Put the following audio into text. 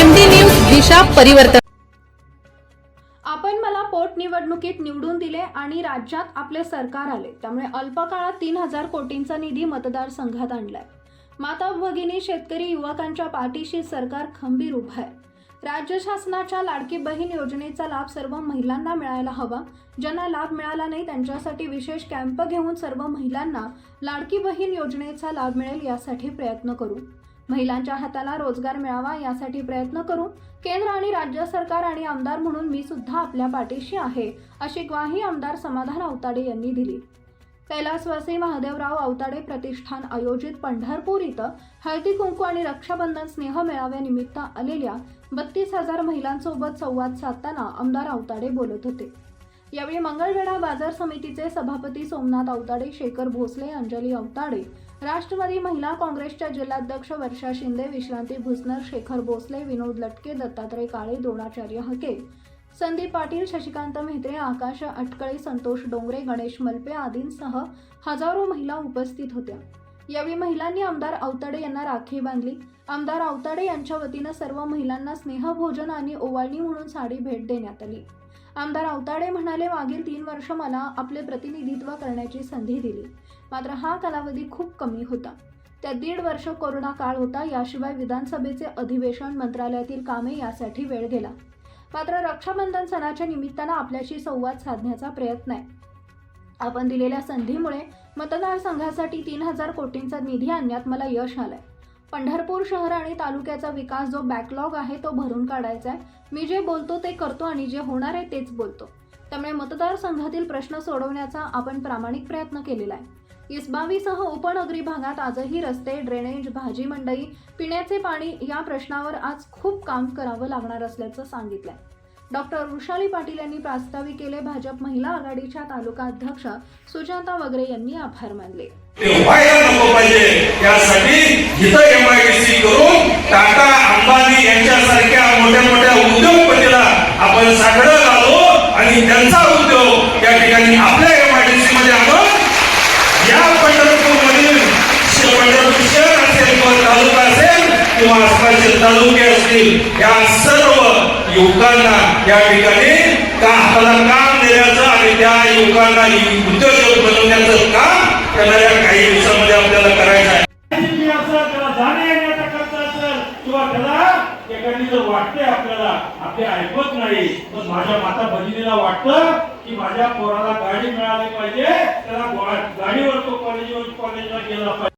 MD news दिशा परिवर्तन. आपण मला पोटनिवडणुकीत निवडून दिले आणि राज्यात आपले सरकार आले. त्यामुळे अल्पकाळात तीन हजार कोटींचा निधी मतदारसंघात आणलाय. माता भगिनी शेतकरी युवकांच्या पाठीशी सरकार खंबीर उभा आहे. राज्य शासनाच्या लाडकी बहीण योजनेचा लाभ सर्व महिलांना मिळायला हवा. ज्यांना लाभ मिळाला नाही त्यांच्यासाठी विशेष कॅम्प घेऊन सर्व महिलांना लाडकी बहीण योजनेचा लाभ मिळेल यासाठी प्रयत्न करू. महिलांच्या हाताला रोजगार मिळावा यासाठी प्रयत्न करू. केंद्र आणि राज्य सरकार आणि आमदार म्हणून मी सुद्धा आपल्या पाठीशी आहे अशी ग्वाही आमदार समाधान अवताडे यांनी दिली. कैलासवासी महादेवराव अवताडे प्रतिष्ठान आयोजित पंढरपूर इथं हळदी कुंकू आणि रक्षाबंधन स्नेह मेळाव्यानिमित्त आलेल्या बत्तीस हजार महिलांसोबत संवाद साधताना आमदार अवताडे बोलत होते. यावेळी मंगळवेढा बाजार समितीचे सभापती सोमनाथ अवताडे शेखर भोसले अंजली अवताडे राष्ट्रवादी महिला काँग्रेसच्या जिल्हाध्यक्ष वर्षा शिंदे विश्रांती भुसनर शेखर भोसले विनोद लटके दत्तात्रय काळे द्रोणाचार्य हके संदीप पाटील शशिकांत मेहत्रे आकाश अटकळे संतोष डोंगरे गणेश मल्पे आदींसह हजारो महिला उपस्थित होत्या. यावेळी महिलांनी आमदार अवताडे यांना राखी बांधली. आमदार अवताडे यांच्या वतीनं सर्व महिलांना स्नेहभोजन आणि ओवाळणी म्हणून साडी भेट देण्यात आली. आमदार अवताडे म्हणाले मागील तीन वर्ष मला आपले प्रतिनिधित्व करण्याची संधी दिली. मात्र हा कालावधी खूप कमी होता. त्या दीड वर्ष कोरोना काळ होता. याशिवाय विधानसभेचे अधिवेशन मंत्रालयातील कामे यासाठी वेळ गेला. मात्र रक्षाबंधन सणाच्या निमित्तानं आपल्याशी संवाद साधण्याचा प्रयत्न आहे. आपण दिलेल्या संधीमुळे मतदारसंघासाठी तीन हजार कोटींचा निधी आणण्यात मला यश आलंय. पंढरपूर शहर आणि तालुक्याचा विकास जो बॅकलॉग आहे तो भरून काढायचा आहे मी जे बोलतो ते करतो आणि जे होणार आहे तेच बोलतो. त्यामुळे मतदारसंघातील प्रश्न सोडवण्याचा आपण प्रामाणिक प्रयत्न केलेला आहे. इसबावीसह उपनगरी भागात आजही रस्ते ड्रेनेज भाजी मंडई पिण्याचे पाणी या प्रश्नावर आज खूप काम करावं लागणार असल्याचं सांगितलंय. डॉक्टर वृषाली पाटील यांनी प्रास्ताविक केले भाजप महिला आघाडीच्या तालुका अध्यक्ष सुजाता वगैरे यांनी आभार मानले. ते व्हायला पाहिजे. त्यासाठी इथं एमआयडीसी करून टाटा अंबानी यांच्यासारख्या मोठ्या मोठ्या उद्योगपतीला आपण साकडं लावलो आणि त्यांचा उद्योग या ठिकाणी आपल्या एमआयडीसी मध्ये आणून या पंढरपूर मधील पंढरपूर शहर असेल किंवा तालुका असेल किंवा आसपासचे तालुके असतील या सर्व युवकांना या ठिकाणी का हाताला काम देण्याचं आणि त्या युवकांना उद्योजक बनवण्याचं काम येणाऱ्या काही दिवसामध्ये आपल्याला करायचं आहे. त्याला जर वाटते आपल्याला आपले ऐकत नाही तर माझ्या माता भगिनीला वाटतं की माझ्या पोराला गाडी मिळाली पाहिजे त्याला गाडीवर तो कॉलेजवर कॉलेजला गेला पाहिजे.